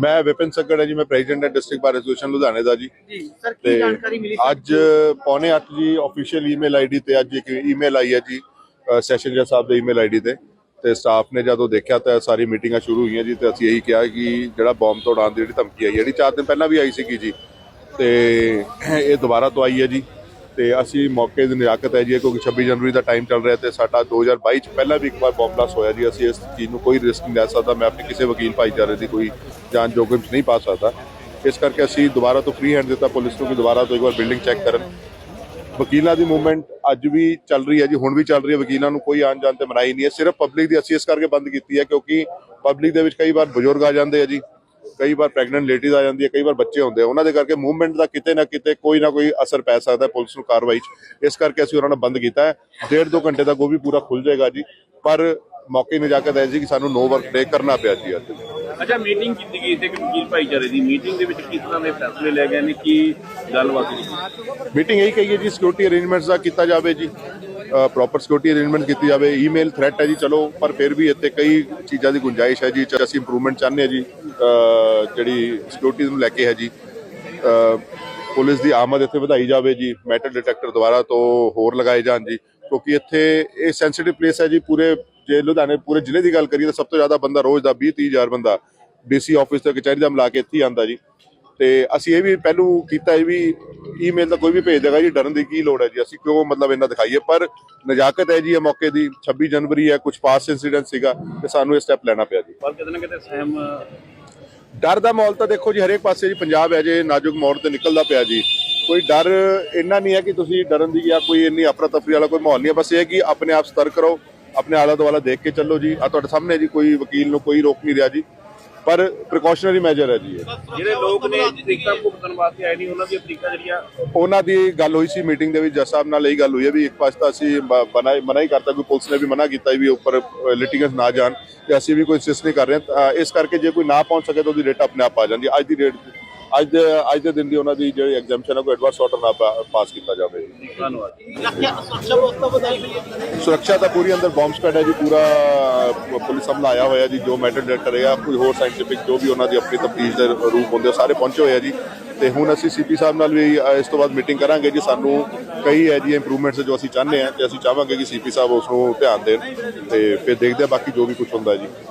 ਮੈਂ ਵਿਪਿਨ ਸੱਗੜ ਹੈ ਜੀ ਮੈਂ ਪ੍ਰੈਜ਼ੀਡੈਂਟ ਹਾਂ ਡਿਸਟ੍ਰਿਕਟ ਬਾਰ ਐਸੋਸੀਏਸ਼ਨ ਲੁਧਿਆਣੇ ਦਾ ਜੀ। ਜੀ ਸਰ ਤੇ ਕੀ ਜਾਣਕਾਰੀ ਮਿਲੀ ਅੱਜ ਪੌਣੇ 8 ਜੀ ਆਫੀਸ਼ੀਅਲ ਈਮੇਲ ਆਈਡੀ ਤੇ ਅੱਜ ਇੱਕ ਈਮੇਲ ਆਈ ਹੈ ਜੀ ਸੈਸ਼ਨ ਜੱਜ ਸਾਹਿਬ ਦੇ ਈਮੇਲ ਆਈਡੀ ਤੇ। ਤੇ ਸਟਾਫ ਨੇ ਜਦੋਂ ਦੇਖਿਆ ਤਾਂ ਸਾਰੀ ਮੀਟਿੰਗਾਂ ਸ਼ੁਰੂ ਹੋਈਆਂ ਜੀ ਤੇ ਅਸੀਂ ਇਹੀ ਕਿਹਾ ਕਿ ਜਿਹੜਾ ਬੰਬ ਤੋਂ ਉਡਾਉਣ ਦੀ ਜਿਹੜੀ ਧਮਕੀ ਆਈ ਜਿਹੜੀ 4 ਦਿਨ ਪਹਿਲਾਂ ਵੀ ਆਈ ਸੀਗੀ ਜੀ। ਤੇ ਇਹ ਦੁਬਾਰਾ ਤੋਂ ਆਈ ਹੈ ਜੀ। ਤੇ ਅਸੀਂ ਮੌਕੇ ਦੀ ਨਿਰਾਕਤ ਹੈ ਜੀ ਕਿਉਂਕਿ 26 ਜਨਵਰੀ ਦਾ ਟਾਈਮ ਚੱਲ ਰਿਹਾ ਤੇ ਸਾਡਾ 2022 ਚ ਪਹਿਲਾਂ ਵੀ ਇੱਕ ਵਾਰ ਬੰਬ ਬਲਾਸਟ ਹੋਇਆ ਜੀ, ਅਸੀਂ ਇਸ ਚੀਜ਼ ਨੂੰ ਕੋਈ ਰਿਸਕ ਨਹੀਂ ਲੈ ਸਕਦਾ, ਮੈਂ ਆਪਣੇ ਕਿਸੇ ਵਕੀਲ ਭਾਈਚਾਰੇ ਦੀ ਕੋਈ ਜਾਨ ਜੋਖਮ ਚ ਨਹੀਂ ਪਾ ਸਕਦਾ। ਇਸ ਕਰਕੇ ਅਸੀਂ ਦੁਬਾਰਾ ਤੋਂ ਫ੍ਰੀ ਹੈਂਡ ਦਿੱਤਾ ਪੁਲਿਸ ਨੂੰ ਕਿ ਦੁਬਾਰਾ ਤੋਂ ਇੱਕ ਵਾਰ ਬਿਲਡਿੰਗ ਚੈੱਕ ਕਰਨ। ਵਕੀਲਾਂ ਦੀ ਮੂਵਮੈਂਟ ਅੱਜ ਵੀ ਚੱਲ ਰਹੀ ਹੈ ਜੀ, ਹੁਣ ਵੀ ਚੱਲ ਰਹੀ ਹੈ, ਵਕੀਲਾਂ ਨੂੰ ਕੋਈ ਆਣ ਜਾਣ ਤੇ ਮਨਾਈ ਨਹੀਂ ਹੈ। ਸਿਰਫ ਪਬਲਿਕ ਦੀ ਅਸੀਂ ਇਸ ਕਰਕੇ ਬੰਦ ਕੀਤੀ ਹੈ ਕਿਉਂਕਿ ਪਬਲਿਕ ਦੇ ਵਿੱਚ ਕਈ ਵਾਰ ਬਜ਼ੁਰਗ ਆ ਜਾਂਦੇ ਆ ਜੀ। ਕਈ ਵਾਰ ਪ੍ਰੈਗਨੈਂਟ ਲੇਡੀਜ਼ ਆ ਜਾਂਦੀ ਹੈ ਕਈ ਵਾਰ ਬੱਚੇ ਹੁੰਦੇ ਆ। ਉਹਨਾਂ ਦੇ ਕਰਕੇ ਮੂਵਮੈਂਟ ਦਾ ਕਿਤੇ ਨਾ ਕਿਤੇ ਕੋਈ ਨਾ ਕੋਈ ਅਸਰ ਪੈ ਸਕਦਾ ਹੈ ਪੁਲਿਸ ਨੂੰ ਕਾਰਵਾਈ 'ਚ। ਇਸ ਕਰਕੇ ਅਸੀਂ ਉਹਨਾਂ ਨੂੰ ਬੰਦ ਕੀਤਾ ਹੈ। ਡੇਢ ਦੋ ਘੰਟੇ ਤੱਕ ਉਹ ਵੀ ਪੂਰਾ ਖੁੱਲ ਜਾਏਗਾ ਜੀ। ਪਰ ਮੌਕੇ ਨਜਾਕਤ ਹੈ ਜੀ ਕਿ ਸਾਨੂੰ ਨੋ ਵਰਕ ਡੇ ਕਰਨਾ ਪਿਆ ਜੀ ਅੱਜ। ਅੱਛਾ ਮੀਟਿੰਗ ਕੀਤੀ ਗਈ ਸੀ ਕਿ ਵਕੀਲ ਭਾਈਚਾਰੇ ਦੀ। ਮੀਟਿੰਗ ਦੇ ਵਿੱਚ ਕਿਸ ਤਰ੍ਹਾਂ ਦੇ ਫੈਸਲੇ ਲਏ ਗਏ ਨੇ? ਕੀ ਗੱਲਬਾਤ ਹੋਈ? ਮੀਟਿੰਗ ਇਹੀ ਕਹੀ ਹੈ ਜੀ ਸਿਕਿਉਰਿਟੀ ਅਰੇਂਜਮੈਂਟਸ ਦਾ ਕੀਤਾ ਜਾਵੇ ਜੀ। ਪ੍ਰੋਪਰ ਸਿਕਿਉਰਿਟੀ ਅਰੇਂਜਮੈਂਟ ਕੀਤੀ ਜਾਵੇ। ਈਮੇਲ ਥ੍ਰੈਟ ਹੈ ਜੀ, ਚਲੋ, ਪਰ ਫਿਰ ਵੀ ਇੱਥੇ ਕਈ ਚੀਜ਼ਾਂ ਦੀ ਗੁੰਜਾਇਸ਼ ਹੈ ਜੀ ਅਸੀਂ ਇੰਪਰੂਵਮੈਂਟ ਚਾਹੁੰਦੇ ਹਾਂ ਜੀ ਜਿਹੜੀ ਸਿਕਿਉਰਿਟੀ ਨੂੰ ਲੈ ਕੇ ਹੈ ਜੀ। ਪੁਲਿਸ ਦੀ ਆਮਦ ਇੱਥੇ ਵਧਾਈ ਜਾਵੇ ਜੀ ਮੈਟਲ ਡਿਟੈਕਟਰ ਦੁਆਰਾ ਤੋਂ ਹੋਰ ਲਗਾਏ ਜਾਣ ਜੀ, ਕਿਉਂਕਿ ਇੱਥੇ ਇਹ ਸੈਂਸਿਟਿਵ ਪਲੇਸ ਹੈ ਜੀ, ਪੂਰੇ ਜੇ ਲੁਧਿਆਣੇ, ਪੂਰੇ ਜ਼ਿਲ੍ਹੇ ਦੀ ਗੱਲ ਕਰੀਏ ਤਾਂ ਸਭ ਤੋਂ ਜ਼ਿਆਦਾ ਬੰਦਾ ਰੋਜ਼ ਦਾ 20 30 ਹਜ਼ਾਰ ਬੰਦਾ ਡੀਸੀ ਆਫਿਸ ਤੇ ਕਚਹਿਰੀ ਦਾ ਮਿਲਾ ਕੇ ਇੱਥੇ ਹੀ ਆਂਦਾ ਜੀ। ਤੇ ਅਸੀਂ ਇਹ ਵੀ ਪਹਿਲੂ ਕੀਤਾ ਇਹ ਵੀ ਈਮੇਲ ਦਾ ਕੋਈ ਵੀ ਭੇਜ ਦੇਗਾ ਜੀ ਡਰਨ ਦੀ ਕੀ ਲੋੜ ਹੈ ਜੀ? ਅਸੀਂ ਕਿਉਂ ਮਤਲਬ ਇਹਨਾਂ ਦਿਖਾਈਏ? ਪਰ ਨਜਾਕਤ ਹੈ ਜੀ ਇਹ ਮੌਕੇ ਦੀ 26 ਜਨਵਰੀ ਹੈ ਕੁਝ ਪਾਸ ਇੰਸੀਡੈਂਟ ਸੀਗਾ ਤੇ ਸਾਨੂੰ ਇਹ ਸਟੈਪ ਲੈਣਾ ਪਿਆ ਜੀ। ਪਰ ਕਿਤੇ ਨਾ ਕਿਤੇ ਸਹਿਮ ਡਰ ਦਾ ਮਾਹੌਲ ਤਾਂ ਦੇਖੋ ਜੀ ਹਰੇਕ ਪਾਸੇ ਜੀ ਪੰਜਾਬ ਹੈ ਜੇ ਨਾਜ਼ੁਕ ਮੋੜ ਤੇ ਨਿਕਲਦਾ ਪਿਆ ਜੀ। ਕੋਈ ਡਰ ਇੰਨਾ ਨਹੀਂ ਹੈ ਕਿ ਤੁਸੀਂ ਡਰਨ ਦੀ ਜਾਂ ਕੋਈ ਇੰਨੀ ਅਫਰਾ ਤਫਰੀ ਵਾਲਾ ਕੋਈ ਮਾਹੌਲ ਨਹੀਂ ਹੈ। ਬਸ ਇਹ ਹੈ ਕਿ ਆਪਣੇ ਆਪ ਸਤਰਕ ਰਹੋ ਆਪਣੇ ਆਲਾ ਦੁਆਲਾ ਦੇਖ ਕੇ ਚੱਲੋ ਜੀ। ਆ ਤੁਹਾਡੇ ਸਾਹਮਣੇ ਜੀ ਕੋਈ ਵਕੀਲ ਨੂੰ ਕੋਈ ਰੋਕ ਨਹੀਂ ਰਿਹਾ ਜੀ। ਪਰ ਪ੍ਰੀਕਾਸ਼ਨਰੀ ਮੈਜਰ ਹੈ ਜੀ ਇਹ ਜਿਹੜੇ ਲੋਕ ਨੇ ਤਰੀਕਾ ਭੁਗਤਣ ਵਾਸਤੇ ਆਏ ਨਹੀਂ ਉਹਨਾਂ ਦੀਆਂ ਤਰੀਕਾ ਜਿਹੜੀਆਂ ਉਹਨਾਂ ਦੀ ਗੱਲ ਹੋਈ ਸੀ ਮੀਟਿੰਗ ਦੇ ਵਿੱਚ ਜੱਜ ਸਾਹਿਬ ਨਾਲ ਇਹ ਗੱਲ ਹੋਈ ਹੈ ਵੀ ਇੱਕ ਪਾਸੇ ਤਾਂ ਅਸੀਂ ਮਨਾ ਮਨਾ ਹੀ ਕਰਤਾ ਕਿ ਪੁਲਿਸ ਨੇ ਵੀ ਮਨਾ ਕੀਤਾ ਵੀ ਉੱਪਰ ਲਿਟੀਗੈਂਸ ਨਾ ਜਾਣ ਤੇ ਅਸੀਂ ਵੀ ਕੋਈ ਇੰਸਿਸਟ ਨਹੀਂ ਕਰ ਰਹੇ ਇਸ ਕਰਕੇ ਜੇ ਕੋਈ ਨਾ ਪਹੁੰਚ ਸਕੇ ਤਾਂ ਉਹਦੀ ਰੇਟ ਆਪਣੇ ਆਪ ਆ ਜਾਂਦੀ। ਅੱਜ ਦੀ ਰੇਟ ਅੱਜ ਦੇ ਅੱਜ ਦੇ ਦਿਨ ਦੀ ਉਹਨਾਂ ਦੀ ਜਿਹੜੀ ਐਗਜ਼ੈਂਪਸ਼ਨ ਹੈ ਕੋਈ ਐਡਵਾਂਸ ਆਰਡਰ ਨਾ ਪਾਸ ਕੀਤਾ ਜਾਵੇ। ਧੰਨਵਾਦ। ਸੁਰੱਖਿਆ ਤਾਂ ਪੂਰੀ ਅੰਦਰ ਬੰਬ ਸਕੁਐਡ ਹੈ ਜੀ ਪੂਰਾ ਪੁਲਿਸ ਹਮਲਾ ਆਇਆ ਹੋਇਆ ਜੀ ਜੋ ਮੈਟਰ ਡਾਇਰੈਕਟਰ ਹੈ ਕੋਈ ਹੋਰ ਸਾਇੰਟੀਫਿਕ ਜੋ ਵੀ ਉਹਨਾਂ ਦੀ ਆਪਣੀ ਤਫਤੀਸ਼ ਦੇ ਰੂਪ ਹੁੰਦੇ ਉਹ ਸਾਰੇ ਪਹੁੰਚੇ ਹੋਏ ਆ ਜੀ। ਤੇ ਹੁਣ ਅਸੀਂ ਸੀਪੀ ਸਾਹਿਬ ਨਾਲ ਵੀ ਇਸ ਤੋਂ ਬਾਅਦ ਮੀਟਿੰਗ ਕਰਾਂਗੇ ਜੀ ਸਾਨੂੰ ਕਈ ਹੈ ਜੀ ਇੰਪਰੂਵਮੈਂਟਸ ਜੋ ਅਸੀਂ ਚਾਹੁੰਦੇ ਹਾਂ ਤੇ ਅਸੀਂ ਚਾਹਾਂਗੇ ਕਿ ਸੀਪੀ ਸਾਹਿਬ ਉਸ ਨੂੰ ਧਿਆਨ ਦੇਣ ਤੇ ਫਿਰ ਦੇਖਦੇ ਹਾਂ ਬਾਕੀ ਜੋ ਵੀ ਕੁਝ ਹੁੰਦਾ ਜੀ।